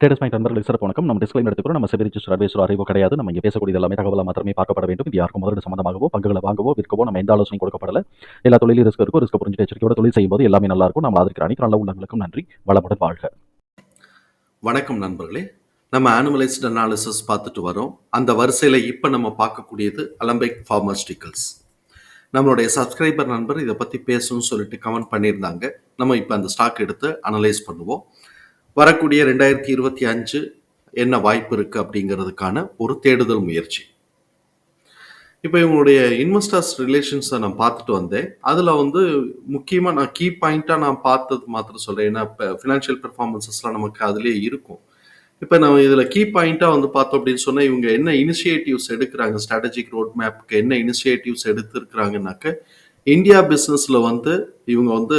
Traders point நண்பர்களுக்கு சிறப்பு வணக்கம். நம்ம டிஸ்கிளைம் எடுத்துக்கிறோம் நம்ம செபி ரிஜிஸ்டர் அட்வைசர் அறிவோ கிடையாது. நம்ம இங்கே பேசக்கூடிய எல்லாமே தகவலாக மாத்திரமே பார்க்கப்பட வேண்டும். இது யாருக்கும் முதலீடு சம்பந்தமாகவோ பங்குகளை வாங்கவோ விற்கவோ நம்ம எந்த ஆலோசனை கொடுக்கப்படல. எல்லா தொழிலும் ரிஸ்க் இருக்கும் ரிஸ்க் புரிஞ்சு எச்சரிக்கையோட தொழில் செய்யும்போது எல்லாமே நல்லா இருக்கும். நம்ம ஆதரிக்கிற அனைத்து நல்ல உள்ளங்களுக்கும் நன்றி. வளமுடன் வாழ்க. வணக்கம் நண்பர்களே. நம்ம அனிமலைஸ்ட் அனாலிசிஸ் பார்த்துட்டு வரோம். அந்த வரிசையில் இப்போ நம்ம பார்க்கக்கூடியது அலம்பிக் ஃபார்மஸ்டிக்கல்ஸ் நம்மளுடைய சப்ஸ்கிரைபர் நண்பர் இதை பற்றி பேசணும்னு சொல்லிட்டு கமெண்ட் பண்ணியிருந்தாங்க. நம்ம இப்போ அந்த ஸ்டாக் எடுத்து அனலைஸ் பண்ணுவோம். வரக்கூடிய ரெண்டாயிரத்தி இருபத்தி அஞ்சு என்ன வாய்ப்பு இருக்குது அப்படிங்கிறதுக்கான ஒரு தேடுதல் முயற்சி. இப்போ இவங்களுடைய இன்வெஸ்டர்ஸ் ரிலேஷன்ஸை நான் பார்த்துட்டு வந்தேன். அதில் வந்து முக்கியமாக நான் கீ பாயிண்ட்டாக நான் பார்த்தது மாத்திரம் சொல்கிறேன் ஏன்னா இப்போ ஃபினான்ஷியல் பெர்ஃபார்மன்ஸஸ்லாம் நமக்கு அதுலேயே இருக்கும். இப்போ நம்ம இதில் கீ பாயிண்ட்டாக வந்து பார்த்தோம் அப்படின்னு சொன்னால் இவங்க என்ன இனிஷியேட்டிவ்ஸ் எடுக்கிறாங்க ஸ்ட்ராட்டஜிக் ரோட் மேப்புக்கு என்ன இனிஷியேட்டிவ்ஸ் எடுத்திருக்கிறாங்கனாக்க இந்தியா பிஸ்னஸில் வந்து இவங்க வந்து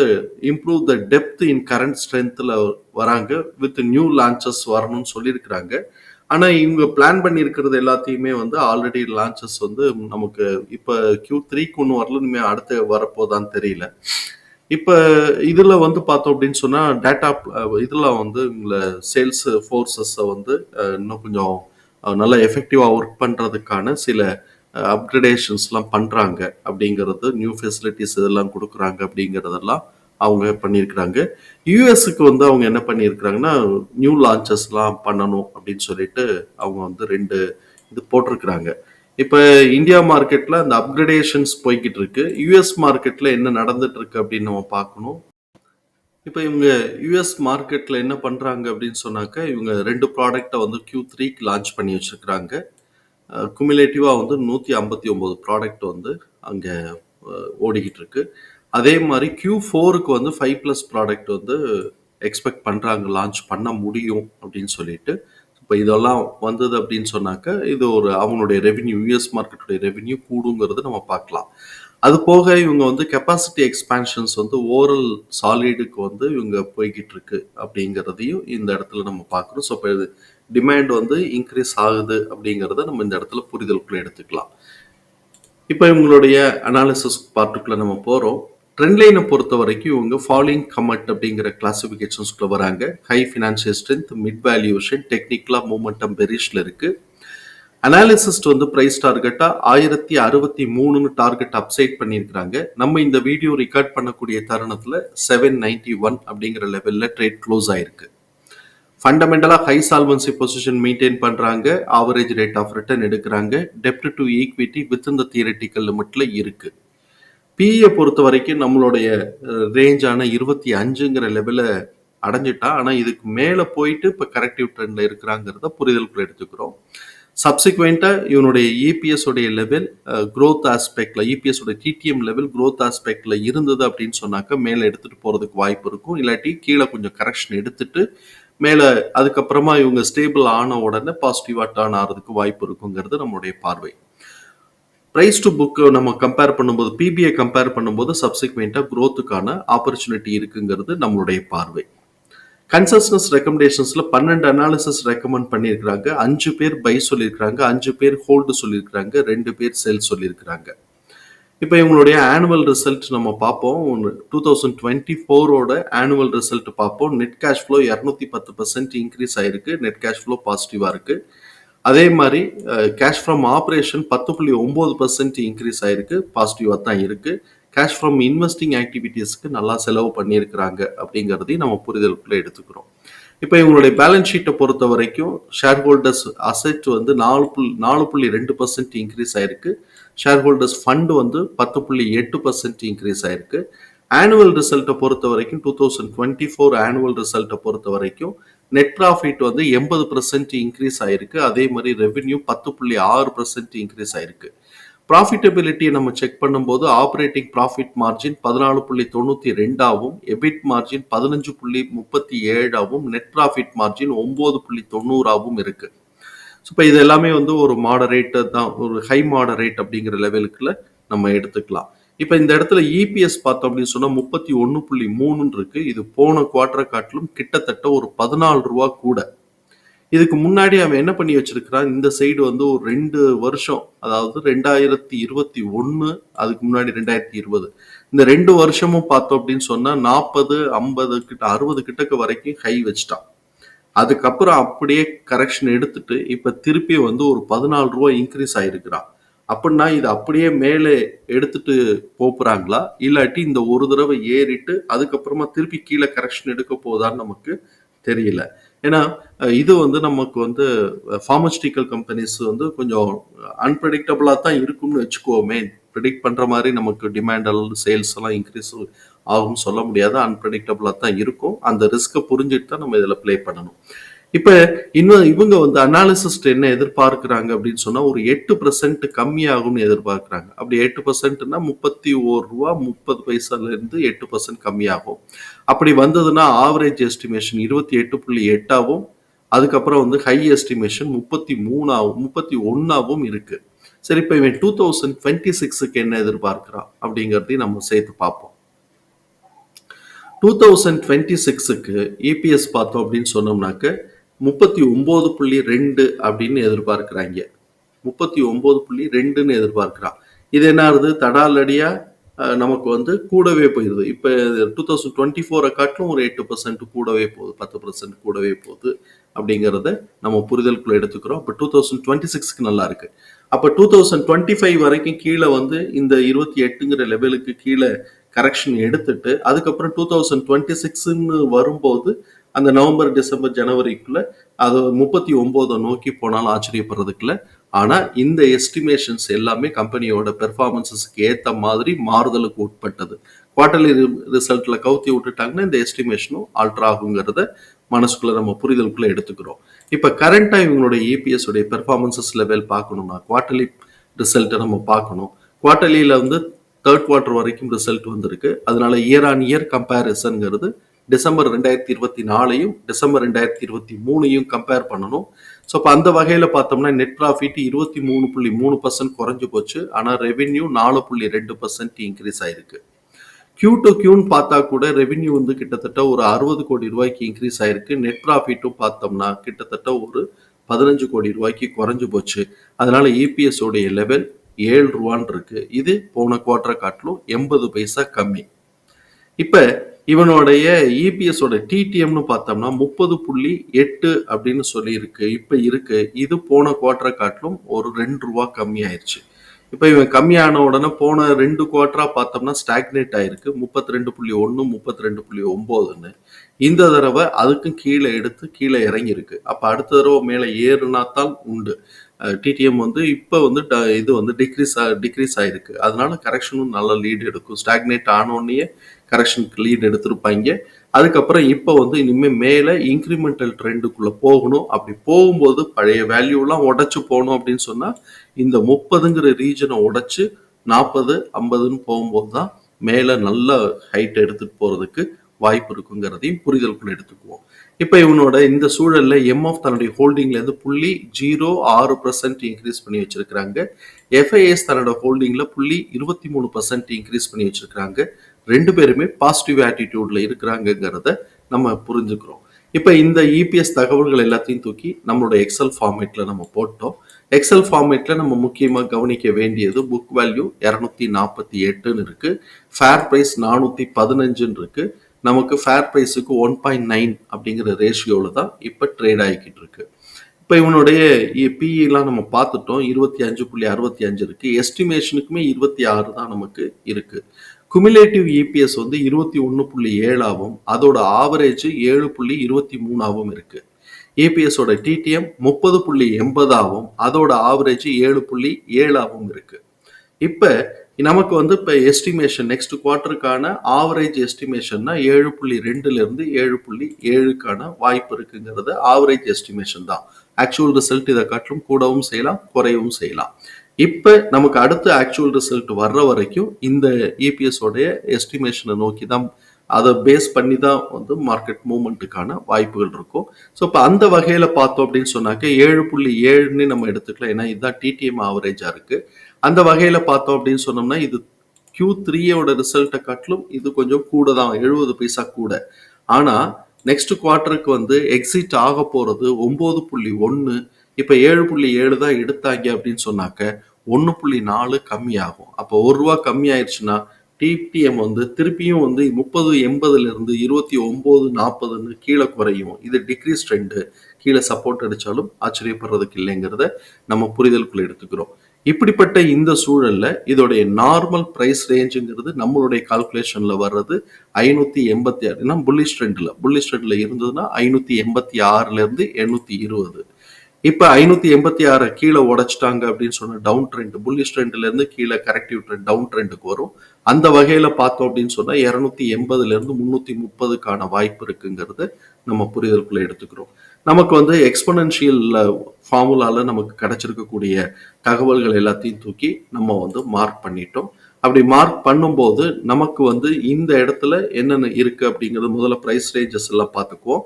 improve the depth in current ஸ்ட்ரென்த்தில் வராங்க. வித் நியூ லான்ச்சஸ் வரணும்னு சொல்லியிருக்கிறாங்க. ஆனால் இவங்க பிளான் பண்ணியிருக்கிறது எல்லாத்தையுமே வந்து ஆல்ரெடி லான்ச்சஸ் வந்து நமக்கு இப்போ கியூ த்ரீக்கு ஒன்று வரல இனிமேல் அடுத்து வரப்போதான்னு தெரியல. இப்போ இதில் வந்து பார்த்தோம் அப்படின்னு சொன்னால் டேட்டா இதில் வந்து உங்களை சேல்ஸ் ஃபோர்ஸஸை வந்து இன்னும் கொஞ்சம் நல்லா எஃபெக்டிவாக ஒர்க் பண்ணுறதுக்கான சில அப்கிரேடேஷன்ஸ்லாம் பண்ணுறாங்க அப்படிங்கிறது நியூ ஃபெசிலிட்டிஸ் இதெல்லாம் கொடுக்குறாங்க அப்படிங்கிறதெல்லாம் அவங்க பண்ணியிருக்கிறாங்க. யூஎஸ்க்கு வந்து அவங்க என்ன பண்ணியிருக்கிறாங்கன்னா நியூ லான்ச்சஸ்லாம் பண்ணணும் அப்படின்னு சொல்லிட்டு அவங்க வந்து ரெண்டு இது போட்டிருக்கிறாங்க. இப்போ இந்தியா மார்க்கெட்டில் அந்த அப்கிரேடேஷன்ஸ் போய்கிட்டு இருக்கு. யூஎஸ் மார்க்கெட்டில் என்ன நடந்துட்டு இருக்கு அப்படின்னு நம்ம பார்க்கணும். இப்போ இவங்க யூஎஸ் மார்க்கெட்டில் என்ன பண்ணுறாங்க அப்படின்னு சொன்னாக்க இவங்க ரெண்டு ப்ராடக்டை வந்து கியூ த்ரீக்கு லான்ச் பண்ணி வச்சுருக்கிறாங்க. குமிலேட்டிவாக வந்து நூற்றி ஐம்பத்தி ஒம்பது ப்ராடக்ட் வந்து அங்கே ஓடிக்கிட்டு இருக்கு. அதே மாதிரி கியூ ஃபோருக்கு வந்து ஃபைவ் ப்ளஸ் ப்ராடக்ட் வந்து எக்ஸ்பெக்ட் பண்ணுறாங்க லான்ச் பண்ண முடியும் அப்படின்னு சொல்லிட்டு. இப்போ இதெல்லாம் வந்தது அப்படின்னு சொன்னாக்க இது ஒரு அவங்களுடைய ரெவென்யூ யூஎஸ் மார்க்கெட்டுடைய ரெவென்யூ கூடுங்கிறது நம்ம பார்க்கலாம். அது போக இவங்க வந்து கெப்பாசிட்டி எக்ஸ்பான்ஷன்ஸ் வந்து ஓரல் சாலிடுக்கு வந்து இவங்க போய்கிட்டு இருக்கு அப்படிங்கிறதையும் இந்த இடத்துல நம்ம பார்க்குறோம். ஸோ இப்போ இது டிமாண்ட் வந்து இன்க்ரீஸ் ஆகுது அப்படிங்கிறத நம்ம இந்த இடத்துல புரிதலுக்குள்ள எடுத்துக்கலாம். இப்போ இவங்களுடைய அனாலிசிஸ் பார்ட்டுக்குள்ள நம்ம போகிறோம் ட்ரெண்ட் லைனை பொறுத்த வரைக்கும் இவங்க ஃபாலிங் கமெண்ட் அப்படிங்கிற கிளாசிஃபிகேஷன்ஸ்குள்ள வராங்க. High financial strength mid valuation டெக்னிக்கலாக மூமெண்டம் பெரிஷில் இருக்குது அனாலிசிஸ்ட் வந்து ப்ரைஸ் டார்கெட்டாக ஆயிரத்தி அறுபத்தி மூணுன்னு டார்கெட் அப்சைட் பண்ணியிருக்கிறாங்க. நம்ம இந்த வீடியோ ரெக்கார்ட் பண்ணக்கூடிய தருணத்தில் செவன் நைன்டி ஒன் அப்படிங்கிற லெவலில் ட்ரேட் க்ளோஸ் ஆயிருக்கு. ஃபண்டமெண்டலாக ஹை சால்வன்சி பொசிஷன் மெயின்டைன் பண்ணுறாங்க ஆவரேஜ் ரேட் ஆஃப் ரிட்டர்ன் எடுக்கிறாங்க. டெப்ட் டு ஈக்விட்டி வித் இந்த தியரட்டிக்கல் லிமிட்டில் இருக்குது பிஇயை பொறுத்த வரைக்கும் நம்மளுடைய ரேஞ்சான இருபத்தி அஞ்சுங்கிற லெவலை அடைஞ்சிட்டா ஆனால் இதுக்கு மேலே போயிட்டு இப்போ கரெக்டிவ் ட்ரெண்டில் இருக்கிறாங்கிறத புரிதலுக்குள்ள எடுத்துக்கிறோம். சப்சிக்வெண்ட்டாக இவனுடைய இபிஎஸ் உடைய லெவல் க்ரோத் ஆஸ்பெக்டில் இபிஎஸ் உடைய டிடிஎம் லெவல் க்ரோத் ஆஸ்பெக்டில் இருந்தது அப்படின்னு சொன்னாக்க மேலே எடுத்துகிட்டு போகிறதுக்கு வாய்ப்பு இருக்கும். இல்லாட்டி கீழே கொஞ்சம் கரெக்ஷன் எடுத்துட்டு மேலே அதுக்கப்புறமா இவங்க ஸ்டேபிள் ஆன உடனே பாசிட்டிவாக டேர்ன் ஆகிறதுக்கு வாய்ப்பு இருக்குங்கிறது நம்மளுடைய பார்வை. ப்ரைஸ் டு புக்கு நம்ம கம்பேர் பண்ணும்போது பிபிஐ கம்பேர் பண்ணும்போது சப்சிக்வெண்ட்டாக க்ரோத்துக்கான ஆப்பர்ச்சுனிட்டி இருக்குங்கிறது நம்மளுடைய பார்வை. கன்சஸ்னஸ் ரெக்கமெண்டேஷன்ஸில் பன்னெண்டு அனாலிசிஸ் ரெக்கமெண்ட் பண்ணியிருக்கிறாங்க. அஞ்சு பேர் பை சொல்லியிருக்கிறாங்க. அஞ்சு பேர் ஹோல்டு சொல்லியிருக்கிறாங்க. ரெண்டு பேர் செல் சொல்லியிருக்கிறாங்க. இப்போ இவங்களுடைய ஆனுவல் ரிசல்ட் நம்ம பார்ப்போம். டூ தௌசண்ட் டுவெண்ட்டி ஃபோரோட ஆனுவல் ரிசல்ட் பார்ப்போம். நெட் கேஷ் ஃப்ளோ இரநூத்தி பத்து பர்சன்ட் இன்க்ரீஸ் ஆயிருக்கு. நெட் கேஷ் ஃப்ளோ பாசிட்டிவாக இருக்குது அதே மாதிரி கேஷ் ஃப்ரம் ஆப்ரேஷன் பத்து புள்ளி ஒம்பது பர்சன்ட் இன்க்ரீஸ் ஆயிருக்கு. பாசிட்டிவாக தான் இருக்குது கேஷ் ஃப்ரம் இன்வெஸ்டிங் ஆக்டிவிட்டீஸ்க்கு நல்லா செலவு பண்ணியிருக்கிறாங்க அப்படிங்கிறதையும் நம்ம புரிதலுக்குள்ளே எடுத்துக்கிறோம். இப்போ இவங்களுடைய பேலன்ஸ் ஷீட்டை பொறுத்த வரைக்கும் ஷேர் ஹோல்டர்ஸ் அசெட் வந்து நாலு புள்ளி நாலு புள்ளி ரெண்டு பர்சன்ட் இன்க்ரீஸ் ஆயிருக்கு. ஷேர் ஹோல்டர்ஸ் ஃபண்ட் வந்து பத்து புள்ளி எட்டு பர்சன்ட் இன்க்ரீஸ் ஆயிருக்கு. ஆனுவல் ரிசல்ட்டை பொறுத்த வரைக்கும் two thousand twenty four annual ரிசல்ட்டை பொறுத்த வரைக்கும் நெட் ப்ராஃபிட் வந்து எண்பது பர்சன்ட் இன்க்ரீஸ் ஆயிருக்கு. அதே மாதிரி ரெவென்யூ பத்து புள்ளி ஆறு பர்சன்ட் இன்க்ரீஸ் ஆயிருக்கு. ப்ராஃபிட்டபிலிட்டியை நம்ம செக் பண்ணும்போது ஆப்ரேட்டிங் ப்ராஃபிட் மார்ஜின் பதினாலு புள்ளி தொண்ணூற்றி ரெண்டாவும் எபிட் மார்ஜின் பதினஞ்சு புள்ளி முப்பத்தி ஏழாவும் நெட் ப்ராஃபிட் மார்ஜின் ஒம்பது புள்ளி தொண்ணூறாகவும் இருக்குது ஸோ இப்போ இது எல்லாமே வந்து ஒரு மாடரேட்டு தான் ஒரு ஹை மாடரேட் அப்படிங்கிற லெவலுக்குள்ள நம்ம எடுத்துக்கலாம். இப்போ இந்த இடத்துல இபிஎஸ் பார்த்தோம் அப்படின்னு சொன்னால் முப்பத்தி ஒன்று புள்ளி மூணுன்னு இருக்கு. இது போன குவார்டரை காட்டிலும் கிட்டத்தட்ட ஒரு பதினாலு ரூபா கூட. இதுக்கு முன்னாடி அவன் என்ன பண்ணி வச்சிருக்கிறான்? இந்த சைடு வந்து ஒரு ரெண்டு வருஷம் அதாவது ரெண்டாயிரத்தி இருபத்தி ஒன்று அதுக்கு முன்னாடி ரெண்டாயிரத்தி இருபது. இந்த ரெண்டு வருஷமும் பார்த்தோம் அப்படின்னு சொன்னால் நாற்பது ஐம்பது கிட்ட அறுபது கிட்டக்கு வரைக்கும் ஹை வச்சுட்டான். அதுக்கப்புறம் அப்படியே கரெக்ஷன் எடுத்துட்டு இப்போ திருப்பி வந்து ஒரு பதினாலு ரூபா இன்க்ரீஸ் ஆகிருக்கிறான் அப்படின்னா இது அப்படியே மேலே எடுத்துட்டு போப்புறாங்களா? இல்லாட்டி இந்த ஒரு தடவை ஏறிட்டு அதுக்கப்புறமா திருப்பி கீழே கரெக்ஷன் எடுக்க போதான்னு நமக்கு தெரியல. ஏன்னா இது வந்து நமக்கு வந்து ஃபார்மஸ்டிக்கல் கம்பெனிஸ் வந்து கொஞ்சம் அன்பிரடிக்டபுளாக தான் இருக்கும்னு வச்சுக்கோமே. ப்ரிடிக்ட் பண்ணுற மாதிரி நமக்கு டிமாண்ட் சேல்ஸ் எல்லாம் இன்க்ரீஸ் ஆகும்னு சொல்ல முடியாது. அன்பிரடிக்டபுளாக தான் இருக்கும். அந்த ரிஸ்க்கை புரிஞ்சுட்டு தான் நம்ம இதில் ப்ளே பண்ணணும். இப்போ இன்னும் இவங்க வந்து அனாலிசிஸ்ட் என்ன எதிர்பார்க்குறாங்க அப்படின்னு சொன்னால் ஒரு எட்டு பர்சன்ட் கம்மியாகும்னு எதிர்பார்க்குறாங்க. அப்படி எட்டு பர்சன்ட்னா முப்பத்தி ஓர் ரூபா முப்பது பைசாலேருந்து எட்டு பர்சன்ட் கம்மியாகும். அப்படி வந்ததுன்னா ஆவரேஜ் எஸ்டிமேஷன் இருபத்தி எட்டு புள்ளி எட்டாகவும் அதுக்கப்புறம் வந்து ஹை எஸ்டிமேஷன் முப்பத்தி மூணாவும் முப்பத்தி ஒன்றாவும் இருக்குது சரி இப்போ இவன் டூ தௌசண்ட் டுவெண்ட்டி சிக்ஸுக்கு என்ன எதிர்பார்க்குறான் அப்படிங்கிறதையும் நம்ம சேர்த்து பார்ப்போம். டூ தௌசண்ட் டுவெண்ட்டி சிக்ஸுக்கு இபிஎஸ் பார்த்தோம் அப்படின்னு சொன்னோம்னாக்க முப்பத்தி ஒம்பது புள்ளி ரெண்டு அப்படின்னு எதிர்பார்க்குறாங்க. முப்பத்தி ஒம்பது புள்ளி ரெண்டுன்னு எதிர்பார்க்குறான். இது என்ன ஆகுது? தடாலடியாக நமக்கு வந்து கூடவே போயிடுது. இப்போ டூ தௌசண்ட் டுவெண்ட்டி ஃபோரை காட்டிலும் ஒரு எட்டு பர்சன்ட் கூடவே போகுது பத்து பர்சன்ட் கூடவே போகுது அப்படிங்கிறத நம்ம புரிதலுக்குள்ள எடுத்துக்கிறோம். அப்போ டூ தௌசண்ட் டுவெண்ட்டி சிக்ஸ்க்கு நல்லா இருக்கு. அப்போ டூ தௌசண்ட் டுவெண்ட்டி ஃபைவ் வரைக்கும் கீழே வந்து இந்த இருபத்தி எட்டுங்கிற லெவலுக்கு கீழே கரெக்ஷன் எடுத்துட்டு அதுக்கப்புறம் டூ தௌசண்ட் டுவெண்ட்டி சிக்ஸ்ன்னு வரும்போது அந்த நவம்பர் டிசம்பர் ஜனவரிக்குள்ள அது முப்பத்தி ஒம்போதை நோக்கி போனாலும் ஆச்சரியப்படுறதுக்குல ஆனா இந்த எஸ்டிமேஷன்ஸ் எல்லாமே கம்பெனியோட பெர்ஃபார்மன்ஸஸ்க்கு ஏத்த மாதிரி மாறுதலுக்கு உட்பட்டது. குவார்டர்லி ரிசல்ட்ல கவுத்தி விட்டுட்டாங்கன்னா இந்த எஸ்டிமேஷனும் ஆல்டர் ஆகுங்கிறத மனசுக்குள்ள நம்ம புரிதலுக்குள்ள எடுத்துக்கிறோம். இப்ப கரண்டா இவங்களுடைய இபிஎஸ் உடைய பெர்ஃபார்மன்சஸ் லெவல் பார்க்கணும்னா குவார்டர்லி ரிசல்ட்டை நம்ம பார்க்கணும். குவார்டர்லியில வந்து தேர்ட் குவார்ட்டர் வரைக்கும் ரிசல்ட் வந்திருக்கு. அதனால இயர் ஆன் இயர் கம்பேரிசன்ங்கிறது டிசம்பர் ரெண்டாயிரத்தி இருபத்தி நாலையும் டிசம்பர் ரெண்டாயிரத்தி இருபத்தி மூணையும் கம்பேர் பண்ணணும். ஸோ அப்போ அந்த வகையில் பார்த்தோம்னா நெட் ப்ராஃபிட் இருபத்தி மூணு புள்ளி மூணு பர்சன்ட் குறைஞ்சு போச்சு. ஆனால் ரெவென்யூ நாலு புள்ளி ரெண்டு பர்சன்ட் இன்க்ரீஸ் ஆயிருக்கு. கியூ டு கியூன்னு பார்த்தா கூட ரெவென்யூ வந்து கிட்டத்தட்ட ஒரு அறுபது கோடி ரூபாய்க்கு இன்க்ரீஸ் ஆயிருக்கு. நெட் ப்ராஃபிட்டும் பார்த்தோம்னா கிட்டத்தட்ட ஒரு பதினஞ்சு கோடி ரூபாய்க்கு குறைஞ்சு போச்சு. அதனால இபிஎஸ் உடைய லெவல் ஏழு ரூபான்னு இருக்கு. இது போன குவார்டரை காட்டிலும் எண்பது பைசா கம்மி. இப்ப இவனுடைய இபிஎஸ் ஓட டிடிஎம்னு பார்த்தோம்னா முப்பது புள்ளி எட்டு அப்படின்னு சொல்லி இருக்கு இப்ப இருக்கு. இது போன குவார்டரை காட்டிலும் ஒரு ரெண்டு ரூபா கம்மி ஆயிருச்சு இப்ப இவன் கம்மியான உடனே போன ரெண்டு குவார்டராக பார்த்தோம்னா ஸ்டாக்னேட் ஆயிருக்கு. முப்பத்தி ரெண்டு புள்ளி ஒன்று முப்பத்தி ரெண்டு புள்ளி ஒன்பதுன்னு இந்த தடவை அதுக்கும் கீழே எடுத்து கீழே இறங்கியிருக்கு. அப்ப அடுத்த தடவை மேலே ஏறுனாத்தான் உண்டு. டிடிஎம் வந்து இப்போ வந்து ட- இது வந்து டிக்ரீஸ் டிக்ரீஸ் ஆயிருக்கு. அதனால கரெக்ஷனும் நல்ல லீடு எடுக்கும். ஸ்டாக்னேட் ஆனோடனே கரெக்ஷனுக்கு லீடு எடுத்திருப்பாங்க. அதுக்கப்புறம் இப்போ வந்து இனிமேல் மேலே இன்க்ரிமெண்டல் ட்ரெண்டுக்குள்ளே போகணும். அப்படி போகும்போது பழைய வேல்யூலாம் உடச்சி போகணும் அப்படின்னு சொன்னால் இந்த முப்பதுங்கிற ரீஜனை உடச்சி நாற்பது ஐம்பதுன்னு போகும்போது தான் மேலே நல்ல ஹைட் எடுத்துகிட்டு போகிறதுக்கு வாய்ப்பு இருக்குங்கிறதையும் புரிதலுக்குள்ள எடுத்துக்குவோம். இப்போ இவனோட இந்த சூழலில் எம்எஃப் தன்னுடைய ஹோல்டிங்லேருந்து புள்ளி ஜீரோ ஆறு பர்சன்ட் இன்க்ரீஸ் பண்ணி வச்சுருக்கிறாங்க. எஃப்ஐஎஸ் தன்னோட ஹோல்டிங்கில் புள்ளி இருபத்தி மூணு பர்சன்ட் இன்க்ரீஸ் பண்ணி வச்சுருக்கிறாங்க. ரெண்டு பேருமே பாசிட்டிவ் ஆட்டிடியூடில் இருக்கிறாங்கங்கிறத நம்ம புரிஞ்சுக்கிறோம். இப்போ இந்த இபிஎஸ் தகவல்கள் எல்லாத்தையும் தூக்கி நம்மளோட எக்ஸல் ஃபார்மேட்டில் நம்ம போட்டோம். எக்ஸல் ஃபார்மேட்டில் நம்ம முக்கியமாக கவனிக்க வேண்டியது புக் வேல்யூ இரநூத்தி நாற்பத்தி எட்டுன்னு இருக்குது ஃபேர் ப்ரைஸ் நானூற்றி பதினஞ்சுன்னு இருக்குது நமக்கு ஃபேர் ப்ரைஸுக்கு ஒன் பாயிண்ட் நைன் அப்படிங்கிற ரேஷியோவில் தான் இப்போ ட்ரேட் ஆகிக்கிட்டு இருக்கு. இப்போ இவனுடைய பிஇலாம் நம்ம பார்த்துட்டோம். இருபத்தி அஞ்சு புள்ளி அறுபத்தி அஞ்சு இருக்கு. எஸ்டிமேஷனுக்குமே இருபத்தி ஆறு தான் நமக்கு இருக்கு. குமிலேட்டிவ் இபிஎஸ் வந்து இருபத்தி ஒன்று புள்ளி ஏழாவும் அதோட ஆவரேஜ் ஏழு புள்ளி இருபத்தி மூணாவும் இருக்கு. ஏபிஎஸோட டிடிஎம் முப்பது புள்ளி எண்பதாவும் அதோட ஆவரேஜ் ஏழு புள்ளி ஏழாவும் இருக்கு. இப்போ நமக்கு வந்து இப்போ எஸ்டிமேஷன் நெக்ஸ்ட் குவார்ட்டருக்கான ஆவரேஜ் எஸ்டிமேஷன்னா ஏழு புள்ளி ரெண்டுலேருந்து ஏழு புள்ளி ஏழுக்கான வாய்ப்பு இருக்குங்கிறது ஆவரேஜ் எஸ்டிமேஷன் தான். ஆக்சுவல் ரிசல்ட் இதை காட்டிலும் கூடவும் செய்யலாம் குறையவும் செய்யலாம். இப்போ நமக்கு அடுத்த ஆக்சுவல் ரிசல்ட் வர்ற வரைக்கும் இந்த இபிஎஸோடைய எஸ்டிமேஷனை நோக்கி தான் அதை பேஸ் பண்ணி தான் வந்து மார்க்கெட் மூவ்மெண்ட்டுக்கான வாய்ப்புகள் இருக்கும். ஸோ இப்போ அந்த வகையில் பார்த்தோம் அப்படின்னு சொன்னாக்க ஏழு புள்ளி ஏழுன்னு நம்ம எடுத்துக்கலாம். ஏன்னா இதுதான் டிடிஎம் ஆவரேஜாக இருக்குது அந்த வகையில் பார்த்தோம் அப்படின்னு சொன்னோம்னா இது கியூ த்ரீயோட ரிசல்ட்டை காட்டிலும் இது கொஞ்சம் கூட தான் எழுபது பைசா கூட. ஆனால் நெக்ஸ்ட் குவார்ட்டருக்கு வந்து எக்ஸிட் ஆக போகிறது ஒம்பது புள்ளி ஒன்று இப்போ ஏழு புள்ளி ஏழு தான் எடுத்தாங்க அப்படின்னு சொன்னாக்க ஒன்று புள்ளி நாலு கம்மியாகும். அப்போ ஒரு ரூபா கம்மி ஆயிடுச்சுன்னா டிடிஎம் வந்து திருப்பியும் வந்து முப்பது எண்பதுலேருந்து இருபத்தி ஒம்பது நாற்பதுன்னு கீழே குறையும். இது டிக்ரீஸ் ட்ரெண்டு கீழே சப்போர்ட் அடித்தாலும் ஆச்சரியப்படுறதுக்கு இல்லைங்கிறத நம்ம புரிதலுக்குள்ள எடுத்துக்கிறோம். இப்படிப்பட்ட இந்த சூழல்ல இதோடைய நார்மல் பிரைஸ் ரேஞ்சுங்கிறது நம்மளுடைய கால்குலேஷன்ல வர்றது ஐநூத்தி எண்பத்தி ஆறு. ஏன்னா புல்லிஷ் ட்ரெண்ட்ல புல்லிஷ் ட்ரெண்ட்ல இருந்ததுன்னா ஐநூத்தி எண்பத்தி ஆறுல இருந்து எண்ணூத்தி இருபது. இப்ப ஐநூத்தி எண்பத்தி ஆறு கீழே உடைச்சிட்டாங்க அப்படின்னு சொன்ன டவுன் ட்ரெண்ட் புல்லிஷ் ட்ரெண்ட்ல இருந்து கீழே கரெக்டிவ் ட்ரெண்ட் டவுன் ட்ரெண்டுக்கு வரும். அந்த வகையில பார்த்தோம் அப்படின்னு சொன்னா இருநூத்தி எண்பதுல இருந்து முன்னூத்தி முப்பதுக்கான வாய்ப்பு இருக்குங்கிறது நம்ம புரிதலுக்குள்ள எடுத்துக்கிறோம். நமக்கு வந்து எக்ஸ்பனன்ஷியல் ஃபார்முலாவில் நமக்கு கிடைச்சிருக்கக்கூடிய தகவல்கள் எல்லாத்தையும் தூக்கி நம்ம வந்து மார்க் பண்ணிட்டோம். அப்படி மார்க் பண்ணும்போது நமக்கு வந்து இந்த இடத்துல என்னென்ன இருக்குது அப்படிங்கிறது முதல்ல ப்ரைஸ் ரேஞ்சஸ் எல்லாம் பார்த்துக்குவோம்.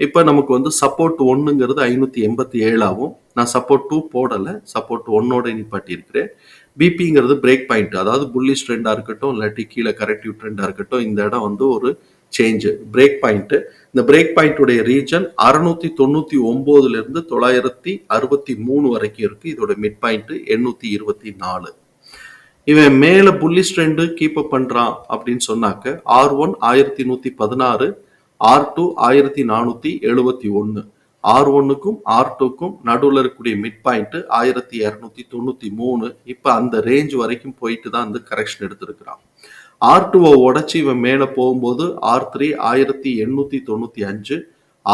இப்போ நமக்கு வந்து சப்போர்ட் ஒன்றுங்கிறது ஐநூற்றி எண்பத்தி ஏழாகும் நான் சப்போர்ட் டூ போடலை சப்போர்ட் ஒன்னோட நிப்பாட்டியிருக்கிறேன். பிபிங்கிறது பிரேக் பாயிண்ட் அதாவது புல்லிஷ் ட்ரெண்டாக இருக்கட்டும் இல்லாட்டி கீழே கரெக்டிவ் ட்ரெண்டாக இருக்கட்டும் இந்த இடம் வந்து ஒரு சேஞ்சு பிரேக் பாயிண்ட்டு இந்த பிரேக் பாயிண்ட்டுடைய ரீஜன் அறுநூத்தி தொண்ணூத்தி ஒன்பதுல இருந்து தொள்ளாயிரத்தி அறுபத்தி மூணு வரைக்கும் இருக்கு. இதோட மிட் பாயிண்ட் எண்ணூத்தி இருபத்தி நாலு. இவன் மேல புல்லிஷ் ட்ரெண்டு கீப் அப் பண்றான் அப்படின்னு சொன்னாக்க ஆர் ஒன் ஆயிரத்தி நூத்தி பதினாறு ஆர் டூ ஆயிரத்தி நானூத்தி எழுபத்தி ஒன்னு. ஆர் ஒன்னுக்கும் ஆர் டூக்கும் நடுவில் இருக்கக்கூடிய மிட் பாயிண்ட் ஆயிரத்தி இரநூத்தி தொண்ணூத்தி மூணு. இப்போ அந்த ரேஞ்ச் வரைக்கும் போயிட்டு தான் வந்து கரெக்ஷன் எடுத்திருக்கிறான். ஆர் டூவை உடச்சி இவன் மேலே போகும்போது ஆர் த்ரீ ஆயிரத்தி எண்ணூற்றி தொண்ணூற்றி அஞ்சு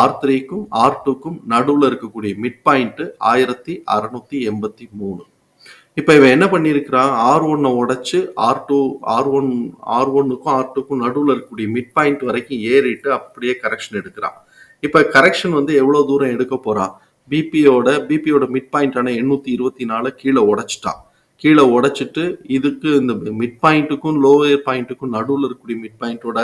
ஆர் த்ரீக்கும் ஆர் டூக்கும் நடுவில் இருக்கக்கூடிய மிட் பாயிண்ட்டு ஆயிரத்தி அறநூற்றி எண்பத்தி மூணு. இப்போ இவன் என்ன பண்ணியிருக்கிறான்? ஆர் ஒன்னை உடச்சி R two R one R ஒன்னுக்கும் R டூக்கும் நடுவில் இருக்கக்கூடிய மிட் பாயிண்ட் வரைக்கும் ஏறிட்டு அப்படியே கரெக்ஷன் எடுக்கிறான். இப்போ கரெக்ஷன் வந்து எவ்வளோ தூரம் எடுக்க போகிறான் பிபியோட பிபியோட மிட் பாயிண்டான எண்ணூற்றி இருபத்தி நாலு கீழே உடைச்சிட்டான். கீழே உடைச்சிட்டு இதுக்கு இந்த மிட் பாயிண்ட்டுக்கும் லோயர் பாயிண்ட்டுக்கும் நடுவில் இருக்கக்கூடிய மிட் பாயிண்ட்டோட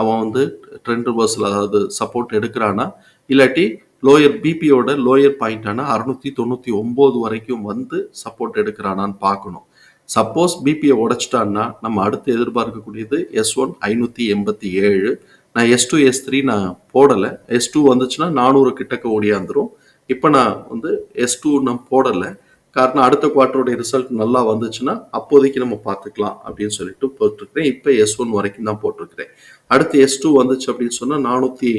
அவன் வந்து ட்ரெண்ட் ரிவர்ஸில் அதாவது சப்போர்ட் எடுக்கிறானா? இல்லாட்டி லோயர் பிபியோட லோயர் பாயிண்டான அறுநூத்தி தொண்ணூத்தி ஒன்பது வரைக்கும் வந்து சப்போர்ட் எடுக்கிறானான்னு பார்க்கணும். சப்போஸ் பிபியை உடைச்சிட்டான்னா நம்ம அடுத்து எதிர்பார்க்கக்கூடியது எஸ் ஒன் ஐநூத்தி எண்பத்தி ஏழு. நான் எஸ் டூ எஸ் த்ரீ நான் போடலை. எஸ் டூ வந்துச்சுன்னா நானூறு கிட்டக்க ஓடியாந்துரும். இப்போ நான் வந்து எஸ் டூ நான் போடலை. காரணம் அடுத்த குவார்ட்டருடைய ரிசல்ட் நல்லா வந்துச்சுன்னா அப்போதைக்கு நம்ம பார்த்துக்கலாம் அப்படின்னு சொல்லிட்டு போட்டிருக்கிறேன். இப்போ எஸ் ஒன் வரைக்கும் தான் போட்டிருக்கிறேன். அடுத்து எஸ் டூ வந்துச்சு அப்படின்னு சொன்னால் நானூற்றி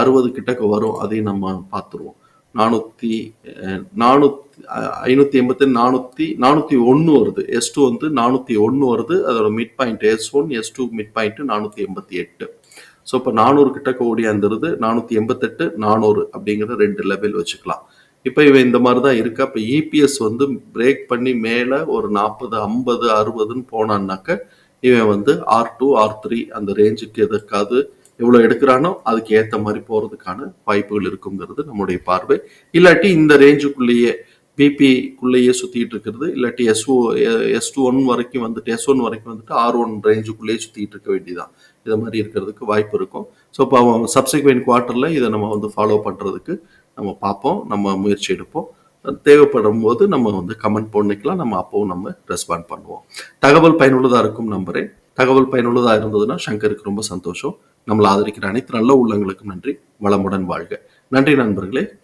அறுபது கிட்டக்க வரும். அதையும் நம்ம பார்த்துருவோம். நானூற்றி நானூற்றி ஐநூற்றி எண்பத்தி நானூற்றி நானூற்றி ஒன்று வருது. எஸ் டூ வந்து நானூற்றி ஒன்று வருது. அதோட mid point S one S two mid point நானூற்றி எண்பத்தி எட்டு. ஸோ இப்போ நானூறு கிட்டக்க ஓடியாந்துருது. நானூற்றி எண்பத்தெட்டு நானூறு அப்படிங்கிற ரெண்டு லெவல் வச்சுக்கலாம். இப்போ இவன் இந்த மாதிரி தான் இருக்கா இப்போ இபிஎஸ் வந்து பிரேக் பண்ணி மேலே ஒரு நாற்பது ஐம்பது அறுபதுன்னு போனான்னாக்க இவன் வந்து ஆர் டூ ஆர் த்ரீ அந்த ரேஞ்சுக்கு எதற்காவது எவ்வளோ எடுக்கிறானோ அதுக்கு ஏற்ற மாதிரி போகிறதுக்கான வாய்ப்புகள் இருக்குங்கிறது நம்முடைய பார்வை. இல்லாட்டி இந்த ரேஞ்சுக்குள்ளேயே பிபிக்குள்ளேயே சுற்றிட்டு இருக்கிறது. இல்லாட்டி S O S two one வரைக்கும் வந்துட்டு எஸ் ஒன் வரைக்கும் வந்துட்டு ஆர் ஒன் ரேஞ்சுக்குள்ளேயே சுற்றிட்டு இருக்க வேண்டியதான் இதை மாதிரி இருக்கிறதுக்கு வாய்ப்பு இருக்கும். ஸோ இப்போ அவன் சப்சிக்வெண்ட் குவார்ட்டரில் இதை நம்ம வந்து ஃபாலோ பண்ணுறதுக்கு நம்ம பார்ப்போம் நம்ம முயற்சி எடுப்போம். தேவைப்படும் போது நம்ம வந்து கமெண்ட் பண்ணிக்கலாம். நம்ம அப்போவும் நம்ம ரெஸ்பாண்ட் பண்ணுவோம். தகவல் பயனுள்ளதாக இருக்கும் நம்பரே தகவல் பயனுள்ளதாக இருந்ததுன்னா சங்கருக்கு ரொம்ப சந்தோஷம். நம்மளை ஆதரிக்கிற அனைத்து நல்ல உள்ளங்களுக்கும் நன்றி. வளமுடன் வாழ்க. நன்றி நண்பர்களே.